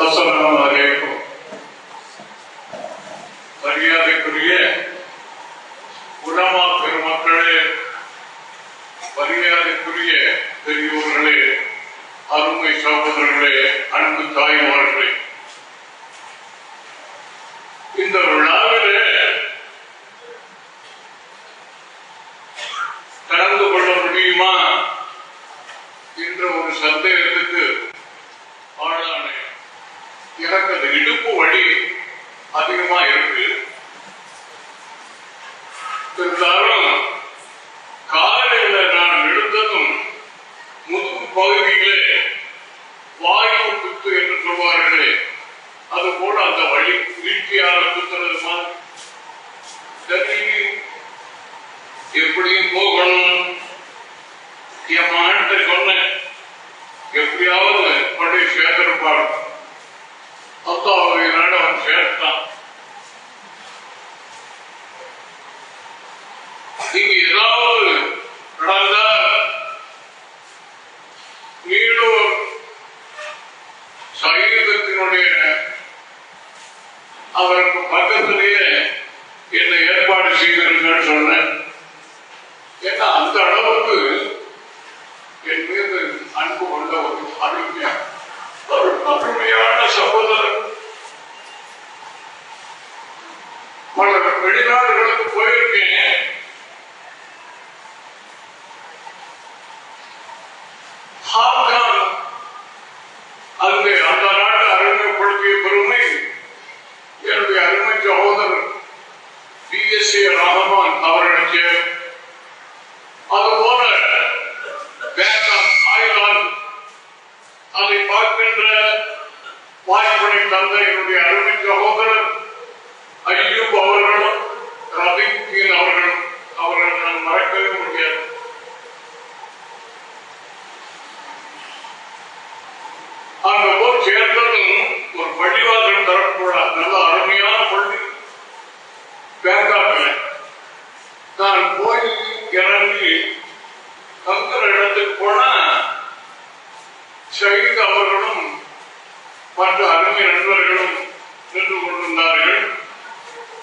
அஸ்ஸலாமு அலைக்கும் மரியாதைக்குரிய உலமா பெருமக்களே மரியாதைக்குரிய பெரியோர்களே அருமை சகோதரர்களே அன்பு தாய் இங்க ஏதாவது நடந்தா நீடூர் சைனிகத்தினுடைய அவருக்கு பக்கத்திலேயே என்னை ஏற்பாடு செய்திருங்கன்னு சொன்னேன் ஏன்னா அந்த அளவுக்கு என் மீது அன்பு கொண்ட ஒரு அருமையா ஒரு அருமையான சகோதரர் பல வெளிநாடுகளுக்கு போயிருக்கேன் ஹாங்காங் அங்கே அந்த நாட்டை அறிமுகப்படுத்திய பெருமை என்னுடைய அருமை சகோதரர் பி எஸ் ஏ ரஹமான் அவர்களுக்கு அதுபோல பேங்காக் தாய்லாந்து அதை பார்க்கின்ற வாய்ப்பினை என்னுடைய அருமை சகோதரர் ஐயூப் அவர்களும் ரபீன் அவர்களும் அவர்கள் நான் மறக்கவே முடியாது. அங்க போய் சேர்ந்ததும் ஒரு பள்ளிவாசல் தரக்கூடாது நல்ல அருமையான பள்ளி. பேங்காக்ல நான் போய் இறங்கி தங்குற இடத்துக்கு போனா ஷஹீத் அவர்களும் மற்ற அருமை நண்பர்களும் நின்று கொண்டிருந்தார்கள்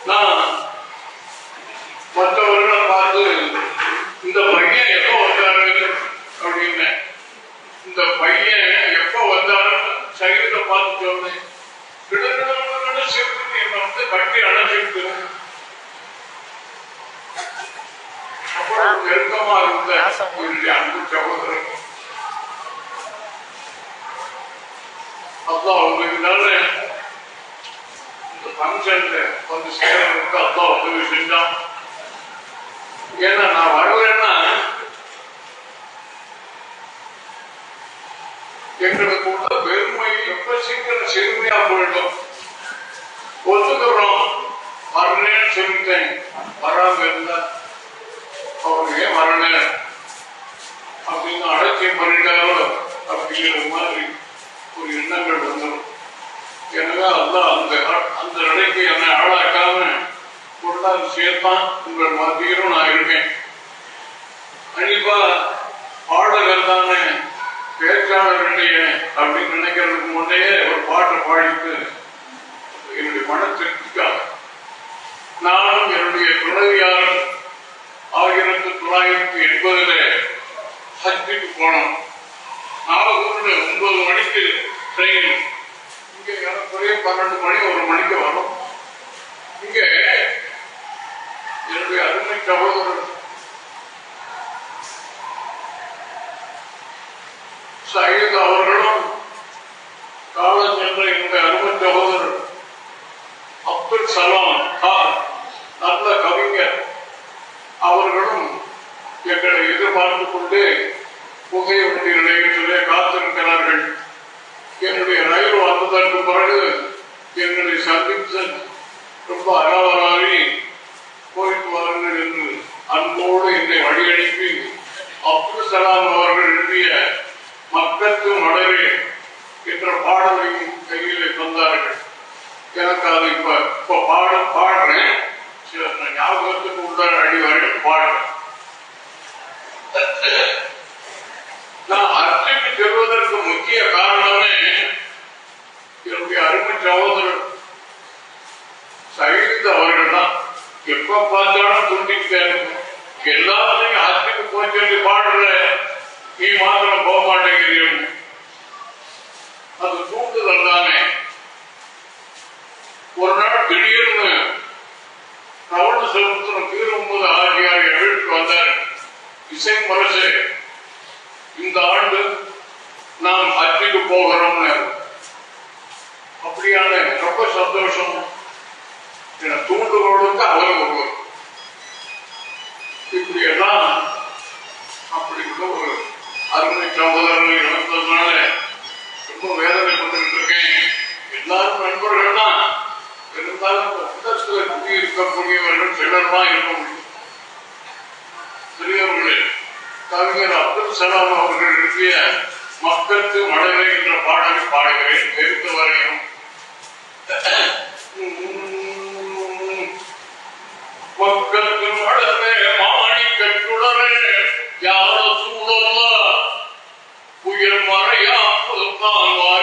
நான் மற்றவர்களை பார்த்து இந்த பையன் எப்போ வந்தாரு அப்படின்னு இந்த பையன் எப்போ வந்தாரு ஷஹீதை பார்த்து சொன்னேன் கிடக்கிட என்னை வந்து கட்டி அழைச்சிட்டு அவ்வளவு நெருக்கமா இருந்த அன்பு சகோதரன். அப்பா உங்களுக்கு நல்ல இந்த ஃபங்க்ஷன்ல வந்து சேரனுக்கு அப்பா வராம இருந்தா அவர் ஏன் வரல அப்படின்னு அலட்சியம் பண்ணிட்டாரோ அப்படிங்கிற மாதிரி ஒரு எண்ணங்கள் வந்துடும் எனவே அதான் அந்த அந்த நிலைக்கு என்னை ஆளாக்காம கொண்டாந்து சேர்த்தான் உங்கள் மத்தியிலும் நான் இருக்கேன் கண்டிப்பா பாடகர் தானே பேச்சாளர் இல்லையே அப்படின்னு நினைக்கிறதுக்கு முன்னே ஒரு பாட்டை பாடிட்டு என்னுடைய மன மனத்திற்காக நானும் என்னுடைய துணைவியாரும் ஆயிரத்தி தொள்ளாயிரத்தி எண்பதுல ஹஜ்ஜுக்கு போனோம். நாகூர்ல ஒன்பது மணிக்கு ட்ரெயின் இங்க ஏறக்குறைய பன்னெண்டு மணி ஒரு மணிக்கு வரும். இங்க என்னுடைய அருமை சகோதரர் சயீத் அவர்களும் காலம் சென்ற என்னுடைய அருமை சகோதரர் அப்துல் சலாம் கான் நல்ல கவிஞர் அவர்களும் எங்களை கொண்டு கொண்டு புகையுடைய நிலையத்திலே காத்திருக்கிறார்கள். என்னுடைய ரயில் வந்ததற்கு பிறகு எங்களை சந்தித்து ரொம்ப அறவராகி போயிட்டு வாருங்கள் என்று அன்போடு என்னை வழியனுப்பி அப்துல் சலாம் அவர்கள் எழுதிய மக்களுக்கு மலரே என்ற பாடலையும் கையிலே தந்தார்கள். எனக்கு அது இப்ப இப்ப பாட பாடுறேன். சில ஞாபகத்துக்கு உள்ள அடிவார்கள் பாடுறேன். நான் அர்ச்சுக்கு செல்வதற்கு முக்கிய காரணமே என்னுடைய அருமை சகோதரர் சகித் அவர்கள் தான். எப்ப பார்த்தாலும் துண்டிக்கிட்டே இருக்கும் எல்லாத்தையும் அர்ச்சுக்கு போய் சொல்லி பாடல நீ மாத்திரம் போக மாட்டேங்கிறீர்கள் அது தூண்டுதல் தானே. ஒரு நாள் திடீர்னு கவுண்டு செலுத்தின தீரும்போது ஆகியார் எழுத்து வந்தார். இசை முரசு இந்த ஆண்டு நாம் ஹஜ்ஜுக்கு போகிறோம்னு அப்படியான ரொம்ப சந்தோஷம். என தூண்டுகோளுக்கு அளவு ஒருவர் இப்படியெல்லாம் அப்படி உள்ள ஒரு அருமை சம்பதர்கள் இழந்ததுனால ரொம்ப வேதனை கொண்டுகிட்டு இருக்கேன். எல்லாரும் நண்பர்கள் தான் இருந்தாலும் கூடியிருக்கக்கூடியவர்கள் சிலர் தான் இருக்க முடியும். கவிஞர் அப்துல் சலாம் அவர்கள் எழுதிய மக்களுக்கு மழை என்ற பாடலை பாடுகிறேன். தெரிந்த வரையும் மக்களுக்கு மழலை மாணிக்க கட்டுடனே யாரோ சூழல்ல உயிர் மறையா தான்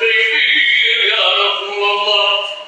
سبيلي يا رسول الله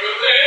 good day.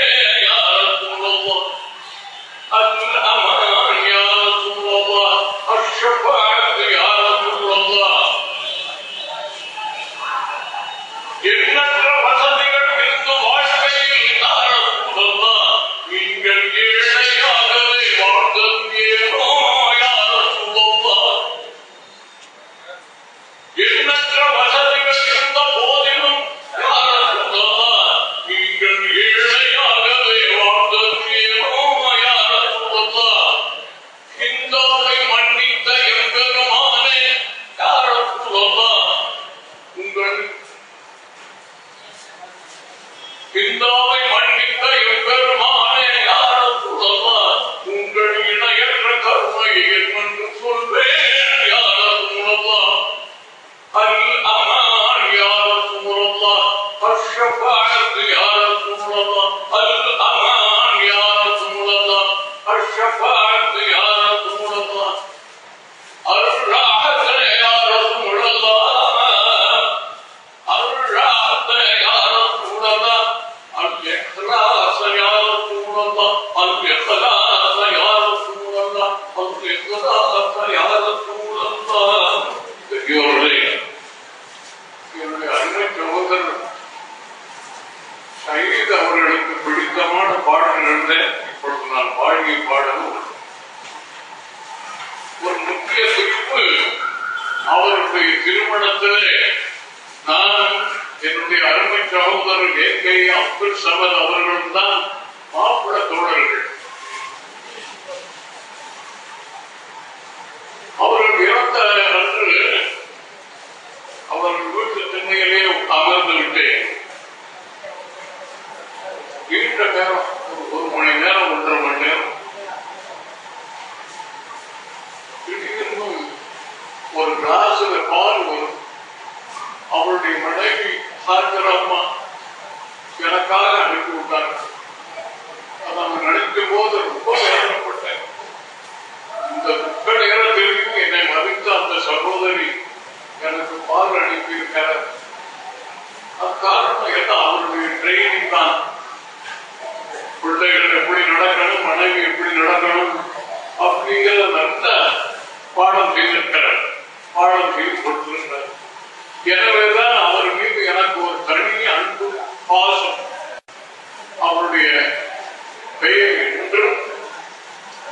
அருமை சகோதரர் அவர்களுக்கு பிடித்தமான பாடல் இருந்த இப்பொழுது நான் பாடிய பாடலும் ஒரு முக்கிய குறிப்பு. அவருடைய திருமணத்திலே நான் என்னுடைய அருமை சகோதரர் ஏ. கே. அப்துல் சமத் அவர்களும் தான் மாப்பிள தோழர்கள். அவர்கள் இறந்த அன்று செய்திருக்கிறார் பாடம் கொடுத்திருக்கிறார் எனவேதான் அவர் மீது எனக்கு ஒரு தனி அன்பு பாசம் அவருடைய பெயர் என்றும்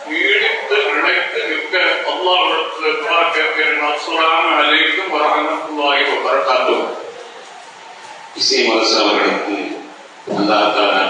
நீடித்து நினைத்து நிற்க அல்லாவிடத்தில் பார்க்கிறேன் அஸ்ஸலாமு அலைக்கும் வரஹ்மத்துல்லாஹி வபரகாத்துஹு இசை மரசு அவர்களுக்கும் அல்லாஹ்